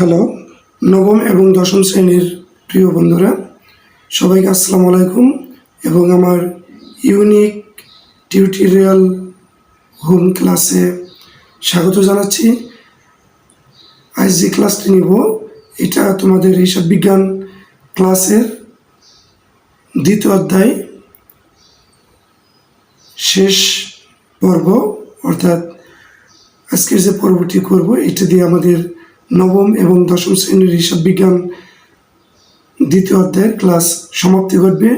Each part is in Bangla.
হ্যালো, নবম এবং দশম শ্রেণির প্রিয় বন্ধুরা, সবাইকে আসসালামু আলাইকুম এবং আমার ইউনিক টিউটোরিয়াল হোম ক্লাসে স্বাগত জানাচ্ছি। আজ যে ক্লাসটি নিব, এটা তোমাদের হিসাব বিজ্ঞান ক্লাসের দ্বিতীয় অধ্যায়, শেষ পর্ব, অর্থাৎ আজকের যে পর্বটি করব, এটা দিয়ে আমাদের নবম এবং দশম শ্রেণির হিসাব বিজ্ঞান দ্বিতীয় অধ্যায়ের ক্লাস সমাপ্তি ঘটবে।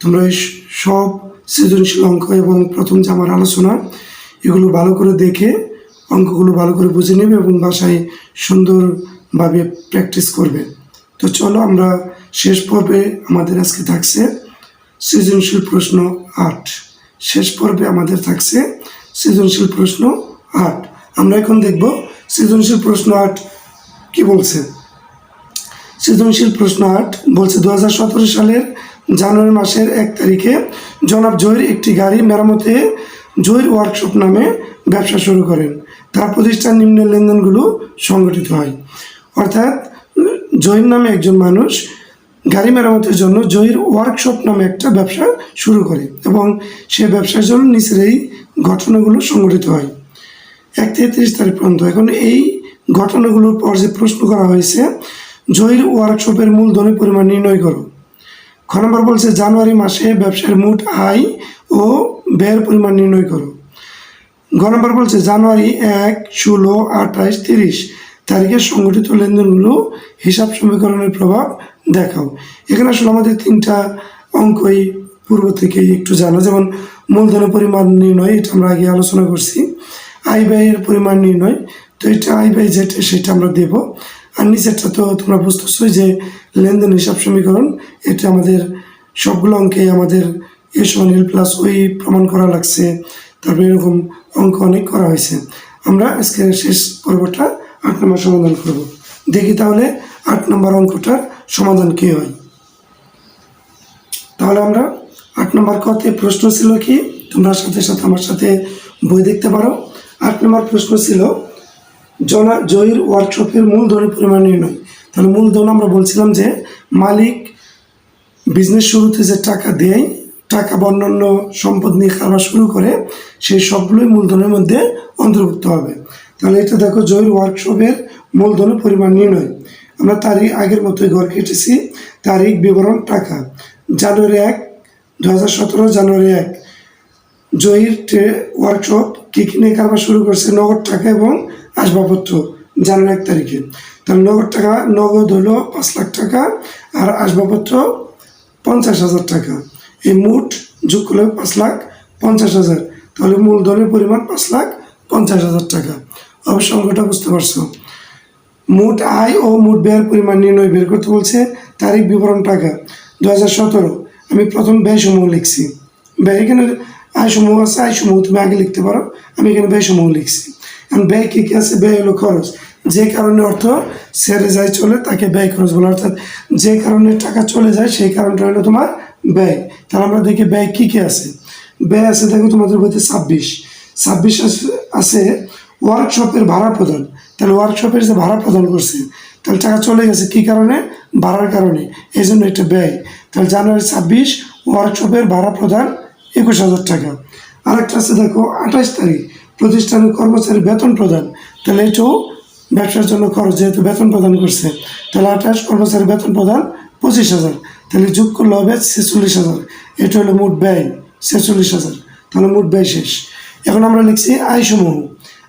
তোমরা এই সব সৃজনশীল অঙ্ক এবং প্রথম যে আমার আলোচনা, এগুলো ভালো করে দেখে অঙ্কগুলো ভালো করে বুঝে নেবে এবং বাসায় সুন্দরভাবে প্র্যাকটিস করবে। তো চলো আমরা শেষ পর্বে আমাদের আজকে থাকছে সৃজনশীল প্রশ্ন আট। শেষ পর্বে আমাদের থাকছে সৃজনশীল প্রশ্ন আট। আমরা এখন দেখব সৃজনশীল প্রশ্ন আট কি বলছে? সৃজনশীল প্রশ্ন আট বলছে দু হাজার সতেরো সালের জানুয়ারি মাসের এক তারিখে জনাব জহির একটি গাড়ি মেরামতে জহির ওয়ার্কশপ নামে ব্যবসা শুরু করেন। তার প্রতিষ্ঠান নিম্ন লেনদেনগুলো সংগঠিত হয়। অর্থাৎ, জহির নামে একজন মানুষ গাড়ি মেরামতের জন্য জহির ওয়ার্কশপ নামে একটা ব্যবসা শুরু করে এবং সে ব্যবসার জন্য নিচের এই ঘটনাগুলো সংগঠিত হয়। এক থেকে তিরিশ তারিখ পর্যন্ত। এখন এই ঘটনাগুলোর পর যে প্রশ্ন করা হয়েছে, জহির ওয়ার্কশপের মূলধনের পরিমাণ নির্ণয় করো। খ নম্বর বলছে, জানুয়ারি মাসে ব্যবসার মোট আয় ও ব্যয়ের পরিমাণ নির্ণয় করো। ঘ নম্বর বলছে, জানুয়ারি এক, ষোলো, আঠাশ, তিরিশ তারিখে সংগঠিত লেনদেনগুলো হিসাব সমীকরণের প্রভাব দেখাও। এখানে আসলে আমাদের তিনটা অঙ্কই পূর্ব থেকেই একটু জানা। যেমন, মূলধনের পরিমাণ নির্ণয়, এটা আমরা আগে আলোচনা করছি। আয় ব্যয়ের পরিমাণ নির্ণয় তো এটা আই ব্যয় যেটা সেটা আমরা দেব। আর নিচেরটা তো তোমরা বুঝতেছোই যে লেনদেন হিসাব সমীকরণ, এটা আমাদের সবগুলো অঙ্কে আমাদের এ সমান এল প্লাস ওই প্রমাণ করা লাগছে। তারপরে এরকম অঙ্ক অনেক করা হয়েছে। আমরা আজকে শেষ পর্বটা আট নম্বর সমাধান করব। দেখি তাহলে আট নম্বর অঙ্কটার সমাধান কী হয়। তাহলে আমরা আট নম্বর কতে প্রশ্ন ছিল কি? তোমরা সাথে সাথে আমার সাথে বই দেখতে পারো। আট নম্বর প্রশ্ন ছিল জনা জয়ীর ওয়ার্কশপের মূলধনের পরিমাণ নির্ণয়। তাহলে মূলধন আমরা বলছিলাম যে মালিক বিজনেস শুরুতে যে টাকা দেয়, টাকা বা অন্যান্য সম্পদ নিয়ে কারবার শুরু করে সেই সবগুলোই মূলধনের মধ্যে অন্তর্ভুক্ত হবে। তাহলে এটা দেখো জহির ওয়ার্কশপের মূলধনের পরিমাণ নির্ণয়। আমরা তারিখ আগের মতোই ঘর কেটেছি, তারিখ, বিবরণ, টাকা। জানুয়ারি এক দু হাজার সতেরো, জানুয়ারি এক। জয়ীর ওয়ার্কশপ কী কী নিয়ে কারবার শুরু করছে, নগদ টাকা এবং আসবাবপত্র জানুয়ারি এক তারিখে। তাহলে নগদ টাকা, নগদ হলো পাঁচ লাখ টাকা আর আসবাবপত্র পঞ্চাশ হাজার টাকা। এই মোট যোগ করলে পাঁচ লাখ পঞ্চাশ হাজার। তাহলে মূলধনের পরিমাণ পাঁচ লাখ পঞ্চাশ হাজার টাকা। অবশ্য অঙ্কটা বুঝতে পারছ। মোট আয় ও মোট ব্যয়ের পরিমাণ নির্ণয় বের করতে বলছে তারিখ বিবরণ টাকা দু হাজার সতেরো। আমি প্রথম ব্যয় সমূহ লিখছি। ব্যয় এখানে আয় সমূহ আছে আয় সমূহ তুমি আগে লিখতে পারো। আমি এখানে ব্যয় সমূহ লিখছি। ব্যয় কী কী আছে? ব্যয় হলো খরচ। যে কারণে অর্থ সেরে যায়, চলে তাকে ব্যয় খরচ বলে। অর্থাৎ যে কারণে টাকা চলে যায়, সেই কারণটা হলো তোমার ব্যয়। তাহলে আমরা দেখি ব্যয় কী কী আছে। ব্যয় আছে, দেখো তোমাদের বইতে ছাব্বিশ। ছাব্বিশ আছে- ওয়ার্কশপের ভাড়া প্রদান। তাহলে ওয়ার্কশপের যে ভাড়া প্রদান করছে, তাহলে টাকা চলে গেছে কী কারণে? ভাড়ার কারণে। এই জন্য এটা ব্যয়। তাহলে জানুয়ারি ছাব্বিশ ওয়ার্কশপের ভাড়া প্রদান একুশ হাজার টাকা। আরেকটা আছে, দেখো আঠাশ তারিখ। প্রতিষ্ঠানের কর্মচারী বেতন প্রদান। তাহলে এটাও ব্যবসার জন্য খরচ, যেহেতু বেতন প্রদান করছে। তাহলে আঠাশ কর্মচারী বেতন প্রদান পঁচিশ হাজার। তাহলে যোগ করলে হবে ছেচল্লিশ হাজার। এটা হলো মোট ব্যয়, ছেচল্লিশ হাজার। তাহলে মোট ব্যয় শেষ। এখন আমরা লিখছি আয় সমূহ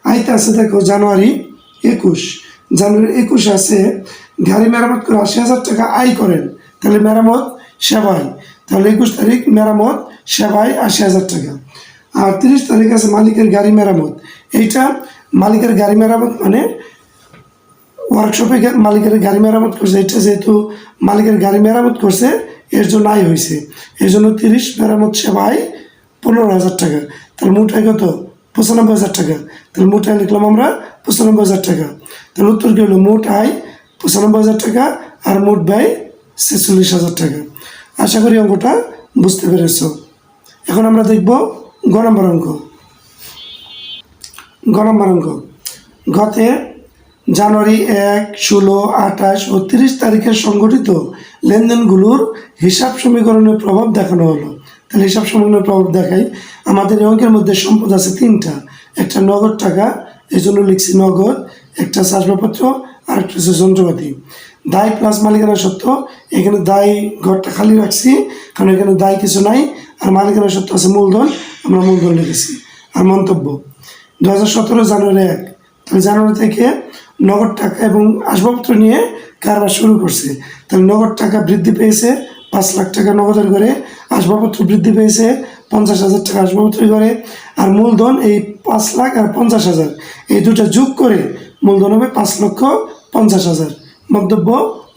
আয়তে আছে দেখো জানুয়ারি একুশ। জানুয়ারি একুশ আছে গাড়ি মেরামত করে আশি হাজার টাকা আয় করেন। তাহলে মেরামত সেবায়। তাহলে একুশ তারিখ মেরামত সেবায় আশি হাজার টাকা। আর তিরিশ তারিখ আছে মালিকের গাড়ি মেরামত। এইটা মালিকের গাড়ি মেরামত মানে ওয়ার্কশপে মালিকের গাড়ি মেরামত করছে। এটা যেহেতু মালিকের গাড়ি মেরামত করছে, এর জন্য আয় হয়েছে। এর জন্য তিরিশ মেরামত সেবায় পনেরো হাজার টাকা। তাহলে মোট আয় কত? পঁচানব্বই হাজার টাকা। তাহলে মোট আয় লিখলাম আমরা পঁচানব্বই হাজার টাকা। তাহলে উত্তর কী হলো? মোট আয় পঁচানব্বই হাজার টাকা আর মোট ব্যয় ছেচল্লিশ হাজার টাকা। আশা করি অঙ্কটা বুঝতে পেরেছ। এখন আমরা দেখব গ নম্বর অঙ্ক গতে জানুয়ারি এক, ষোলো, আঠাশ ও তিরিশ তারিখের সংগঠিত লেনদেনগুলোর হিসাব সমীকরণের প্রভাব দেখানো হলো। তাহলে হিসাব সমীকরণের প্রভাব দেখাই। আমাদের এই অঙ্কের মধ্যে সম্পদ আছে তিনটা। একটা নগদ টাকা, এই জন্য লিখছি নগদ, একটা আসবাবপত্র আর একটা হচ্ছে যন্ত্রপাতি। দায় প্লাস মালিকানা সত্ত্ব, এখানে দায় ঘরটা খালি রাখছি, কারণ এখানে দায় কিছু নাই, আর মালিকানা সত্ত্ব আছে মূলধন। আমরা মূলধন লিখেছি আর মন্তব্য দু হাজার সতেরো জানুয়ারি এক, তাহলে জানুয়ারি থেকে নগদ টাকা এবং আসবাবপত্র নিয়ে কারবার শুরু করছে। তাহলে নগদ টাকা বৃদ্ধি পেয়েছে পাঁচ লাখ টাকা নগদের করে আসবাবপত্র বৃদ্ধি পেয়েছে পঞ্চাশ হাজার টাকা আসবাবপত্র করে আর মূলধন এই পাঁচ লাখ আর পঞ্চাশ হাজার। এই দুটা যোগ করে মূলধন হবে পাঁচ লক্ষ পঞ্চাশ হাজার। মন্তব্য,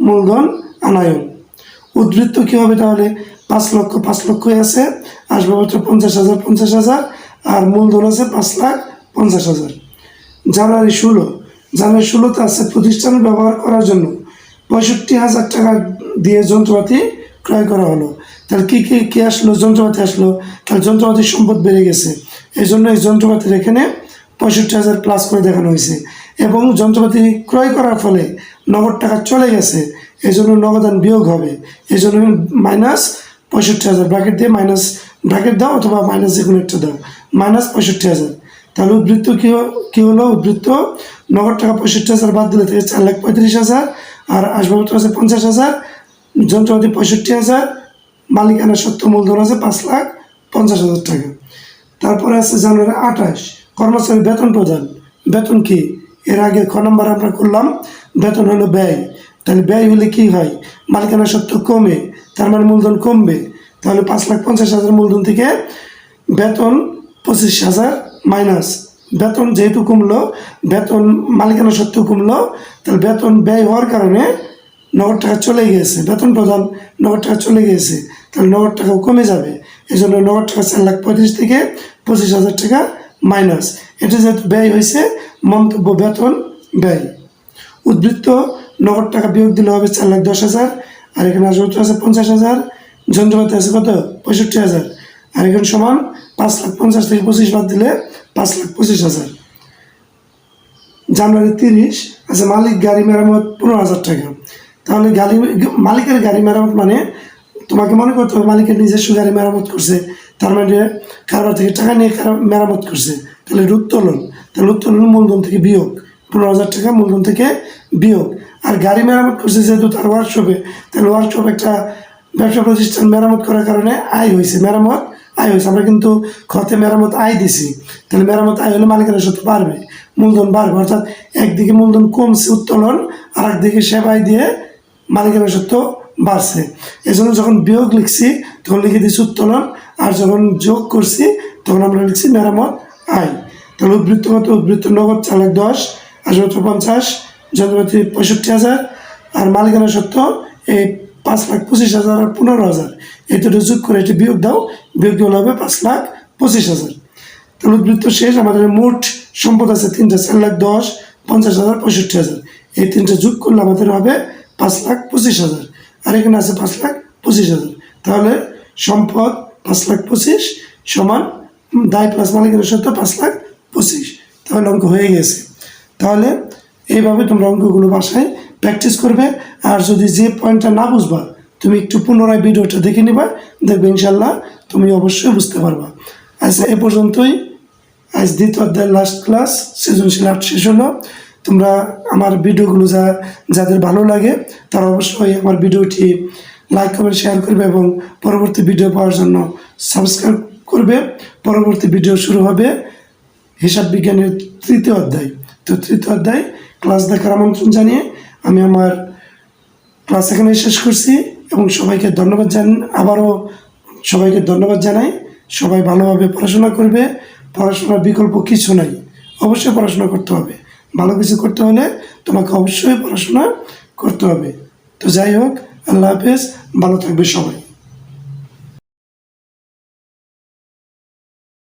মূলধন, আনায়ন। উদ্বৃত্ত কী হবে তাহলে? পাঁচ লক্ষ, পাঁচ লক্ষই আছে। আসবাবপত্র পঞ্চাশ হাজার পঞ্চাশ হাজার, আর মূলধন আছে পাঁচ লাখ পঞ্চাশ হাজার। জানুয়ারি ষোলো, জানুয়ারি ষোলোতে আছে প্রতিষ্ঠান ব্যবহার করার জন্য পঁয়ষট্টি হাজার টাকা দিয়ে যন্ত্রপাতি ক্রয় করা হলো। তাহলে কী কী কী আসলো? যন্ত্রপাতি আসলো। তাহলে যন্ত্রপাতির সম্পদ বেড়ে গেছে। এই জন্য এই যন্ত্রপাতির এখানে পঁয়ষট্টি হাজার প্লাস করে দেখানো হয়েছে। এবং যন্ত্রপাতি ক্রয় করার ফলে নগদ টাকা চলে গেছে। এই জন্য নগদান বিয়োগ হবে। এই জন্য মাইনাস পঁয়ষট্টি হাজার ব্র্যাকেট দিয়ে মাইনাস ব্র্যাকেট দাও অথবা মাইনাস যে কোনো একটা দাও। মাইনাস পঁয়ষট্টি হাজার। তাহলে উদ্বৃত্ত কী কী হলো? উদ্বৃত্ত নগদ টাকা পঁয়ষট্টি হাজার বাদ দিলে থেকে চার লাখ পঁয়ত্রিশ হাজার, আর আসবাবপত্র আছে পঞ্চাশ হাজার, যন্ত্রপাতি পঁয়ষট্টি হাজার, মালিকানা সত্য মূলধন আছে পাঁচ লাখ পঞ্চাশ হাজার টাকা। তারপরে আছে জানুয়ারি আঠাশ, কর্মচারী বেতন প্রদান। বেতন কি? এর আগে খ নম্বর আমরা করলাম, বেতন হলো ব্যয়। তাহলে ব্যয় হলে কি হয়? মালিকানা সত্য কমে, তার মানে মূলধন কমবে। তাহলে পাঁচ লাখ পঞ্চাশ হাজার মূলধন থেকে বেতন পঁচিশ হাজার মাইনাস। বেতন যেহেতু কমলো, বেতন মালিকানা সত্ত্বেও কমলো, তাহলে বেতন ব্যয় হওয়ার কারণে নগদ টাকা চলে গিয়েছে বেতন প্রদান নগদ টাকা চলে গিয়েছে তাহলে নগদ টাকাও কমে যাবে। এই জন্য নগদ টাকা চার লাখ পঁয়ত্রিশ থেকে পঁচিশ হাজার টাকা মাইনাস। এটা যেহেতু ব্যয় হয়েছে, মন্তব্য বেতন ব্যয়। উদ্বৃত্ত নগদ টাকা বিয়োগ দিলে হবে চার লাখ দশ হাজার, আর এখানে আসবত আছে পঞ্চাশ হাজার। যন্ত্রপাতি আছে কত? পঁয়ষট্টি হাজার। আর এখানে সমান পাঁচ লাখ পঞ্চাশ থেকে পঁচিশ বাদ দিলে পাঁচ লাখ পঁচিশ হাজার। জানুয়ারি তিরিশ আচ্ছা মালিক গাড়ি মেরামত পনেরো হাজার টাকা। তাহলে গাড়ি, মালিকের গাড়ি মেরামত মানে তোমাকে মনে করতে হবে মালিকের নিজস্ব গাড়ি মেরামত করছে, তার মানে কারবার থেকে টাকা নিয়ে মেরামত করছে। তাহলে উত্তোলন। তাহলে উত্তোলন মূলধন থেকে বিয়োগ। পনেরো হাজার টাকা মূলধন থেকে বিয়োগ। আর গাড়ি মেরামত করছে যেহেতু তার ওয়ার্কশপে তাহলে ওয়ার্কশপ একটা ব্যবসা প্রতিষ্ঠান মেরামত করার কারণে আয় হয়েছে। মেরামত আয় হয়েছে। আমরা কিন্তু খতে মেরামত আয় দিছি। তাহলে মেরামত আয় হলে মালিকের সাথে বাড়বে মূলধন বাড়বে। অর্থাৎ একদিকে মূলধন কমছে উত্তোলন আর একদিকে সেবাই দিয়ে মালিকের সত্য বাড়ছে। এই জন্য যখন বিয়োগ লিখছি, তখন লিখে দিচ্ছি উত্তোলন, আর যখন যোগ করছি, তখন আমরা লিখছি মেরামত আয়। তাহলে উদ্বৃত্ত মতো উদ্বৃত্ত নগদ চার লাখ দশ আসবত্র পঞ্চাশ, যন্ত্রপাতি পঁয়ষট্টি হাজার, আর মালিকানা সত্ত্ব এই পাঁচ লাখ পঁচিশ হাজার আর পনেরো হাজার। এই দুটো যোগ করে এটি বিয়োগ দাও, বিয়োগ দিলে হবে পাঁচ লাখ পঁচিশ হাজার। তাহলে উদ্বৃত্ত শেষ, আমাদের মোট সম্পদ আছে তিনটা, চার লাখ দশ, পঞ্চাশ হাজার, পঁয়ষট্টি হাজার। এই তিনটা যোগ করলে আমাদের হবে পাঁচ লাখ পঁচিশ হাজার। আর এখানে আছে পাঁচ লাখ পঁচিশ হাজার। তাহলে সম্পদ পাঁচ লাখ পঁচিশ সমান দায় প্লাস মালিকের সত্য পাঁচ লাখ পঁচিশ। তাহলে অঙ্ক হয়ে গেছে। তাহলে এইভাবে তোমরা অঙ্কগুলো বাসায় প্র্যাকটিস করবে। আর যদি যে পয়েন্টটা না বুঝবা, তুমি একটু পুনরায় ভিডিওটা দেখে নিবা, দেখবে ইনশাল্লাহ তুমি অবশ্যই বুঝতে পারবা। আচ্ছা এ পর্যন্তই। আজ দ্বিতীয় অধ্যায়ের লাস্ট ক্লাস সৃজনশীল আর্ট শেষ হলো। তোমরা আমার ভিডিওগুলো যা, যাদের ভালো লাগে, তারা অবশ্যই আমার ভিডিওটি লাইক কমেন্ট শেয়ার করবে এবং পরবর্তী ভিডিও পাওয়ার জন্য সাবস্ক্রাইব করবে। পরবর্তী ভিডিও শুরু হবে হিসাব বিজ্ঞানের তৃতীয় অধ্যায়। তো তৃতীয় অধ্যায় ক্লাস দেখার আমন্ত্রণ জানিয়ে আমি আমার ক্লাস এখানে শেষ করছি এবং সবাইকে ধন্যবাদ জান, আবারও সবাইকে ধন্যবাদ জানাই। সবাই ভালোভাবে পড়াশোনা করবে। পড়াশোনার বিকল্প কিছু নাই। অবশ্যই পড়াশোনা করতে হবে। ভালো কিছু করতে হলে তোমাকে অবশ্যই পড়াশোনা করতে হবে। তো যাই হোক, আল্লাহ হাফেজ। ভালো থাকবে সবাই।